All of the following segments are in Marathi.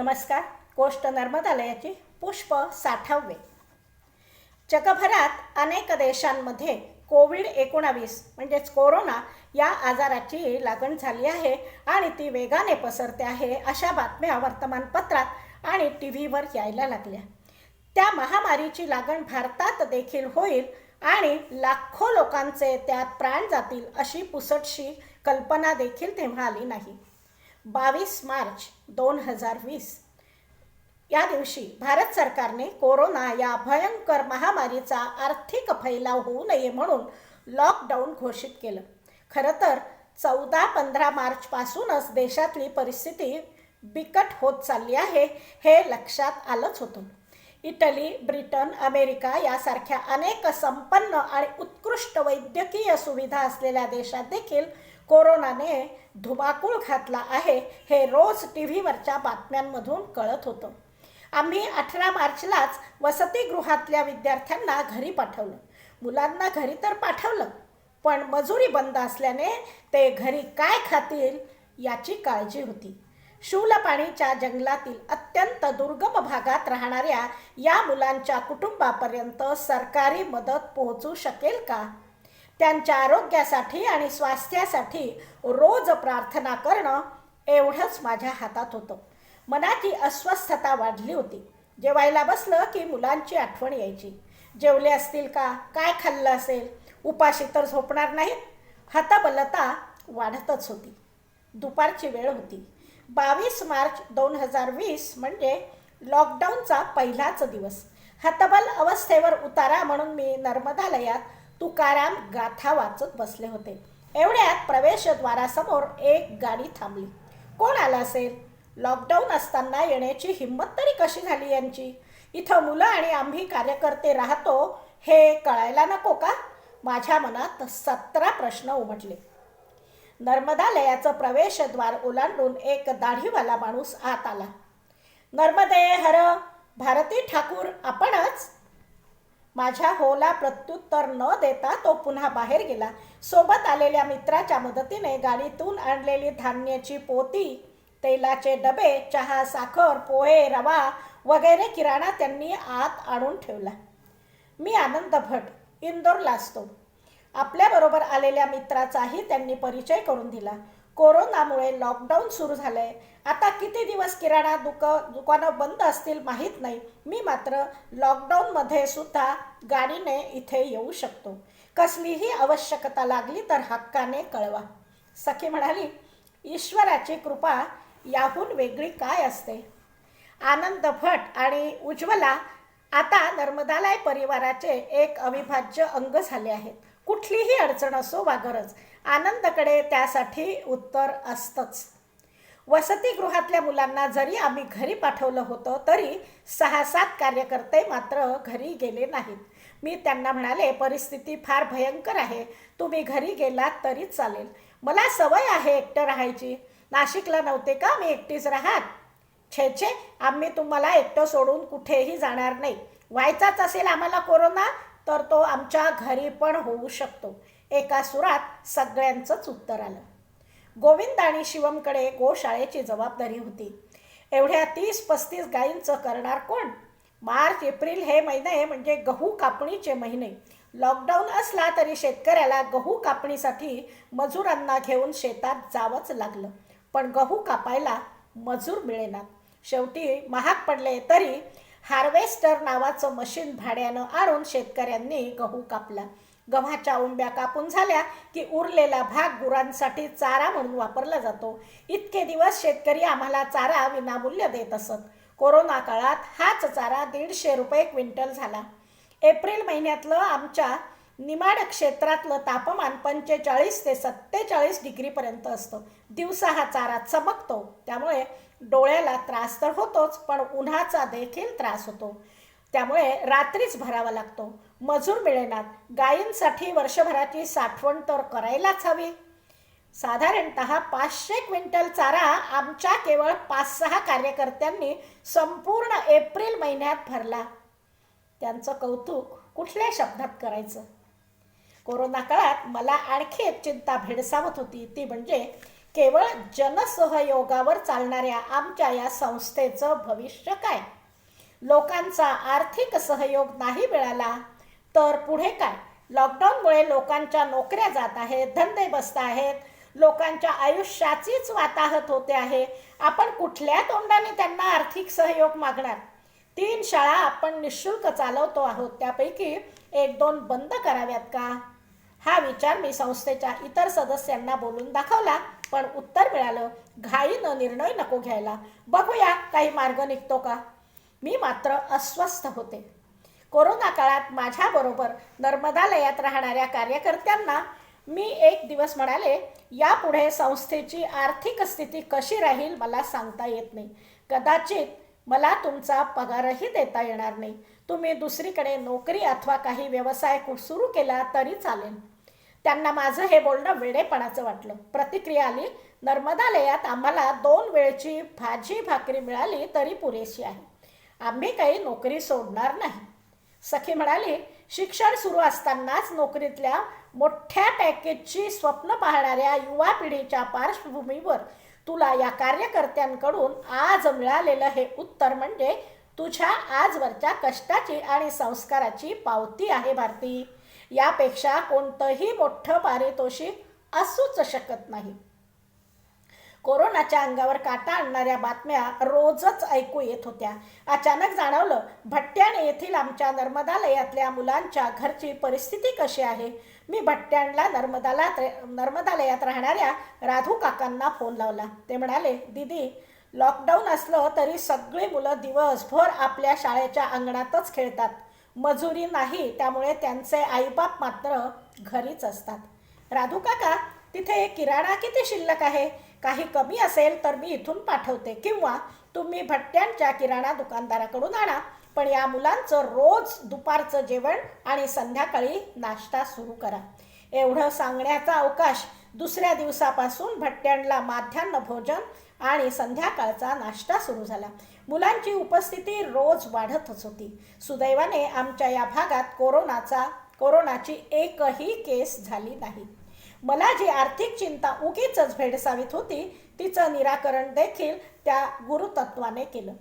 नमस्कार कोष्ट नर्मदालयाचे पुष्प साठावे. जगभरात अनेक देशांमध्ये कोविड एकोणावीस म्हणजेच कोरोना या आजाराची लागण झाली आहे आणि ती वेगाने पसरते आहे अशा बातम्या वर्तमानपत्रात आणि टी व्हीवर यायला लागल्या. त्या महामारीची लागण भारतात देखील होईल आणि लाखो लोकांचे त्यात प्राण जातील अशी पुसटशी कल्पना देखील तेव्हा आली नाही. बावीस मार्च दोन हजार वीस. या दिवशी भारत सरकारने कोरोना या भयंकर महामारीचा आर्थिक फैलाव होऊ नये म्हणून लॉकडाऊन घोषित केलं. खरं तर चौदा पंधरा मार्चपासूनच देशातली परिस्थिती बिकट होत चालली आहे हे लक्षात आलंच होतं. इटली ब्रिटन अमेरिका यासारख्या अनेक संपन्न आणि उत्कृष्ट वैद्यकीय सुविधा असलेल्या देशात देखील कोरोनाने धुमाकूळ घातला आहे हे रोज टी व्हीवरच्या बातम्यांमधून कळत होतं. आम्ही अठरा मार्चलाच वसतिगृहातल्या विद्यार्थ्यांना घरी पाठवलं. मुलांना घरी तर पाठवलं पण मजुरी बंद असल्याने ते घरी काय खातील याची काळजी होती. शूलपाणीच्या जंगलातील अत्यंत दुर्गम भागात राहणाऱ्या या मुलांच्या कुटुंबापर्यंत सरकारी मदत पोहोचू शकेल का? त्यांच्या आरोग्यासाठी आणि स्वास्थ्यासाठी रोज प्रार्थना करणं एवढंच माझ्या हातात होतं. मनाची अस्वस्थता वाढली होती. जेवायला बसलं की मुलांची आठवण यायची. जेवले असतील का? काय खाल्लं असेल? उपाशी तर झोपणार नाहीत हतबलता वाढतच होती. दुपारची वेळ होती. बावीस मार्च दोन हजार वीस म्हणजे लॉकडाऊनचा पहिलाच दिवस. हतबल अवस्थेवर उतारा म्हणून मी नर्मदालयात तुकाराम गाथा वाचत बसले होते. एवढ्यात प्रवेशद्वारासमोर एक गाडी थांबली. कोण आला असेल? लॉकडाऊन असताना येण्याची हिंमत तरी कशी झाली यांची? इथं मुलं आणि आम्ही कार्यकर्ते राहतो हे कळायला नको का? माझ्या मनात सतरा प्रश्न उमटले. नर्मदालयाचं प्रवेशद्वार ओलांडून एक दाढीवाला माणूस आत आला. नर्मदे हर भारती ठाकूर आपणच माझ्या होला प्रत्युत्तर न देता तो पुन्हा बाहेर गेला. सोबत आलेल्या मित्राच्या मदतीने गाडीतून आणलेली धान्याची पोती तेलाचे डबे चहा साखर पोहे रवा वगैरे किराणा त्यांनी आत आणून ठेवला. मी आनंद भट इंदोरला असतो. आपल्याबरोबर आलेल्या मित्राचाही त्यांनी परिचय करून दिला. कोरोनामुळे लॉकडाऊन सुरू झालंय. आता किती दिवस किराणा दुक दुकानं बंद असतील माहीत नाही. मी मात्र लॉकडाऊनमध्ये सुद्धा गाडीने इथे येऊ शकतो. कसलीही आवश्यकता लागली तर हक्काने कळवा. सखी म्हणाली ईश्वराची कृपा याहून वेगळी काय असते? आनंद भट आणि उज्ज्वला आता नर्मदालय परिवाराचे एक अविभाज्य अंग झाले आहेत. कुठलीही अडचण असो वा गरज आनंदकडे त्यासाठी उत्तर असतंच. वसतिगृहातल्या मुलांना जरी आम्ही घरी पाठवलं होतं तरी सहा सात कार्यकर्ते मात्र घरी गेले नाहीत. मी त्यांना म्हणाले परिस्थिती फार भयंकर आहे. तुम्ही घरी गेलात तरी चालेल. मला सवय आहे एकटं राहायची. नाशिकला नव्हते का? मी एकटीच राहात. छे छे आम्ही तुम्हाला एकटं सोडून कुठेही जाणार नाही. व्हायचाच असेल आम्हाला कोरोना तर तो आमच्या घरी पण होऊ शकतो. एका सुरात सगळ्यांचंच उत्तर आलं. गोविंद आणि शिवमकडे गोशाळेची जबाबदारी होती. एवढ्या तीस पस्तीस गायींचं करणार कोण? मार्च एप्रिल हे महिने म्हणजे गहू कापणीचे महिने. लॉकडाऊन असला तरी शेतकऱ्याला गहू कापणीसाठी मजुरांना घेऊन शेतात जावंच लागलं. पण गहू कापायला मजूर मिळेनात शेवटी महाग पडले तरी हार्वेस्टर नावाचं मशीन भाड्यानं आणून शेतकऱ्यांनी गहू कापला. गव्हाच्या उंब्या कापून झाल्या की उरलेला भाग गुरांसाठी चारा म्हणून वापरला जातो. इतके दिवस शेतकरी आम्हाला चारा विनामूल्य देत असत. कोरोना काळात हाच चारा दीडशे रुपये क्विंटल झाला. एप्रिल महिन्यातलं आमच्या निमाड क्षेत्रातलं तापमान पंचेचाळीस ते सत्तेचाळीस डिग्रीपर्यंत असतं. दिवसा हा चारा चमकतो. त्यामुळे डोळ्याला त्रास तर होतोच पण उन्हाचा देखील त्रास होतो. त्यामुळे रात्रीच भरावा लागतो. मजूर मिळेनात. गायींसाठी वर्षभराची साठवण तर करायलाच हवी. साधारणत पाचशे क्विंटल चारा आमच्या केवळ पाच सहा कार्यकर्त्यांनी संपूर्ण एप्रिल महिन्यात भरला. त्यांचं कौतुक कुठल्या शब्दात करायचं? कोरोना काळात मला आणखी एक चिंता भेडसावत होती. ती म्हणजे केवळ जनसहयोगावर चालणाऱ्या आमच्या या संस्थेचं भविष्य काय? लोकांचा आर्थिक सहयोग नाही मिळाला तर पुढे काय? लॉकडाऊनमुळे लोकांच्या नोकऱ्या जात आहेत धंदे बसत आहेत लोकांच्या आयुष्याचीच वाताहत होते आहे. आपण कुठल्या तोंडाने त्यांना आर्थिक सहयोग मागणार? तीन शाळा आपण निशुल्क चालवतो आहोत त्यापैकी एक दोन बंद कराव्यात का? हा विचार मी संस्थेच्या इतर सदस्यांना बोलून दाखवला. पण उत्तर मिळालं घाईनं निर्णय नको घ्यायला. बघूया काही मार्ग निघतो का? मी मात्र अस्वस्थ होते. कोरोना काळात माझ्याबरोबर नर्मदालयात राहणाऱ्या कार्यकर्त्यांना मी एक दिवस म्हणाले यापुढे संस्थेची आर्थिक स्थिती कशी राहील मला सांगता येत नाही. कदाचित मला तुमचा पगारही देता येणार नाही. तुम्ही दुसरीकडे नोकरी अथवा काही व्यवसाय सुरू केला तरी चालेल. त्यांना माझं हे बोलणं वेडेपणाचं वाटलं. प्रतिक्रिया आली नर्मदालयात आम्हाला दोन वेळची भाजी भाकरी मिळाली तरी पुरेशी आहे. आम्ही काही नोकरी सोडणार नाही. सखी म्हणाली शिक्षण सुरू असतानाच नोकरीतल्या मोठ्या पॅकेजची स्वप्न पाहणाऱ्या युवा पिढीच्या पार्श्वभूमीवर तुला या कार्यकर्त्यांकडून आज मिळालेलं हे उत्तर म्हणजे तुझ्या आजवरच्या कष्टाची आणि संस्काराची पावती आहे भारती. यापेक्षा कोणतंही मोठं पारितोषिक असूच शकत नाही. कोरोनाच्या अंगावर काटा आणणाऱ्या बातम्या रोजच ऐकू येत होत्या. अचानक जाणवलं भट्ट्याने येथील आमच्या नर्मदालयातल्या मुलांच्या घरची परिस्थिती कशी आहे? मी भट्ट्यांना नर्मदाला नर्मदालयात राहणाऱ्या राधू काकांना फोन लावला. ते म्हणाले दीदी लॉकडाऊन असलं तरी सगळी मुलं दिवसभर आपल्या शाळेच्या अंगणातच खेळतात. मजुरी नाही त्यामुळे त्यांचे आईबाप मात्र घरीच असतात. राधू काका तिथे किराणा किती शिल्लक आहे? काही कमी असेल तर मी इथून पाठवते. किंवा तुम्ही भट्ट्यांच्या किराणा दुकानदाराकडून आणा. पण या मुलांचं रोज दुपारचं जेवण आणि संध्याकाळी नाश्ता सुरू करा. एवढं सांगण्याचा अवकाश दुसऱ्या दिवसापासून भट्ट्यांना माध्यान्ह भोजन आणि संध्याकाळचा नाश्ता सुरू झाला. मुलांची उपस्थिती रोज वाढतच होती. सुदैवाने आमच्या या भागात कोरोनाचा कोरोनाची एकही केस झाली नाही. मला जी आर्थिक चिंता उगीच भेडसावीत होती तिचं निराकरण देखील त्या गुरुतत्वाने केलं.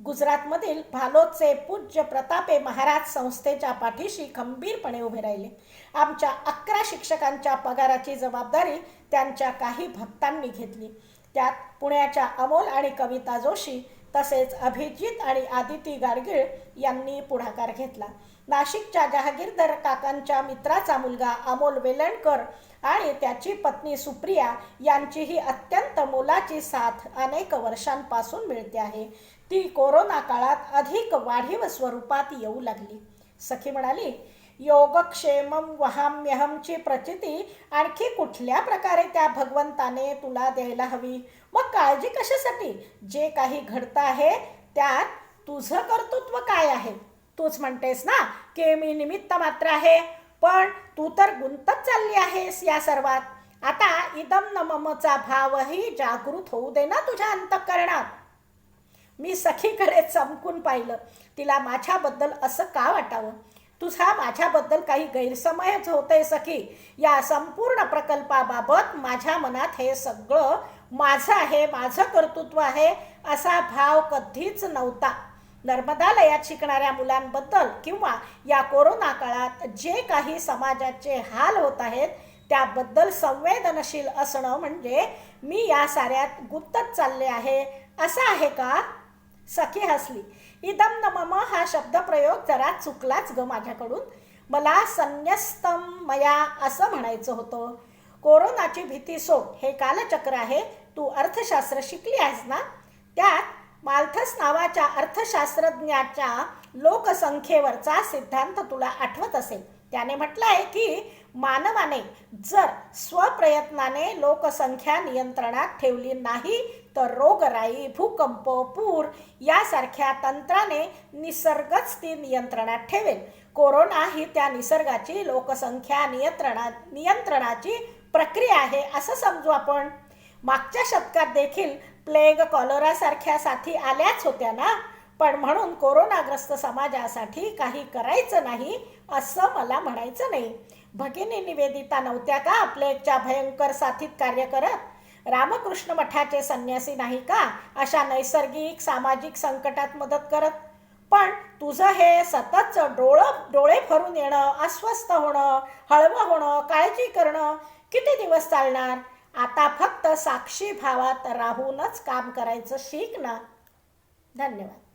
गुजरातमधील भालोदचे पूज्य प्रतापे महाराज संस्थेच्या पाठीशी खंबीरपणे उभे राहिले. आमच्या अकरा शिक्षकांच्या पगाराची जबाबदारी त्यांच्या काही भक्तांनी घेतली. त्यात पुण्याच्या अमोल आणि कविता जोशी तसेच अभिजित आणि आदिती गाडगीळ यांनी पुढाकार घेतला. नाशिकच्या जहागीरदार काकांच्या मित्राचा मुलगा अमोल वेलणकर आणि त्याची पत्नी सुप्रिया यांचीही अत्यंत मोलाची साथ अनेक वर्षांपासून मिळते आहे. ती कोरोना काळात अधिक वाढीव स्वरूपात येऊ लागली. सखी म्हणाली योगक्षेमम वहाम्यहमची प्रचिती आणखी कुठल्या प्रकारे त्या भगवंताने तुला द्यायला हवी? मग काळजी कशासाठी? जे काही घडतं आहे त्यात तुझं कर्तृत्व काय आहे? तूच म्हणतेस ना की मी निमित्त मात्र आहे पण तू तर गुंतत चालली आहेस या सर्वात. आता इदम नममचा भावही जागृत होऊ दे ना तुझ्या अंतकरणात. मी सखीकडे चमकून पाहिलं. तिला माझ्याबद्दल असं का वाटावं? तुझा माझ्याबद्दल काही गैरसमयच होतंय सखी. या संपूर्ण प्रकल्पाबाबत माझ्या मनात हे सगळं माझं आहे माझं कर्तृत्व आहे असा भाव कधीच नव्हता. नर्मदालयात शिकणाऱ्या मुलांबद्दल किंवा या कोरोना काळात जे काही समाजाचे हाल होत आहेत त्याबद्दल संवेदनशील असणं म्हणजे मी या साऱ्यात गुंतत चालले आहे. असं आहे का? सखी हसली. इदम नमम हा शब्दप्रयोग जरा चुकलाच ग माझ्याकडून. मला संन्यस्तम मया असं म्हणायचं होतं. कोरोनाची भीती सोड हे कालचक्र आहे तू अर्थशास्त्र शिकली आहेस ना? त्यात माल्थस नावाच्या अर्थशास्त्रज्ञाच्या लोकसंख्येवरचा सिद्धांत तुला आठवत असेल. त्याने म्हटलं आहे की मानवाने जर स्वप्रयत्नाने लोकसंख्या नियंत्रणात ठेवली नाही तर रोगराई भूकंप पूर यासारख्या तंत्राने निसर्गच ती नियंत्रणात ठेवेल. कोरोना ही त्या निसर्गाची लोकसंख्या नियंत्रणा नियंत्रणाची प्रक्रिया आहे असं समजू आपण. मागच्या शतकात देखील प्लेग कॉलोरासारख्या साथी आल्याच होत्या ना? पण म्हणून कोरोनाग्रस्त समाजासाठी काही करायचं नाही असं मला म्हणायचं नाही. भगिनी निवेदिता नव्हत्या का प्लेगच्या भयंकर साथीत कार्य करत? रामकृष्ण मठाचे संन्यासी नाही का? अशा नैसर्गिक सामाजिक संकटात मदत करत. पण तुझं हे सततचं डोळं डोळे भरून येणं अस्वस्थ होणं हळवं होणं काळजी करणं किती दिवस चालणार? आता फक्त साक्षी भावात राहूनच काम करायचं शिक ना. धन्यवाद.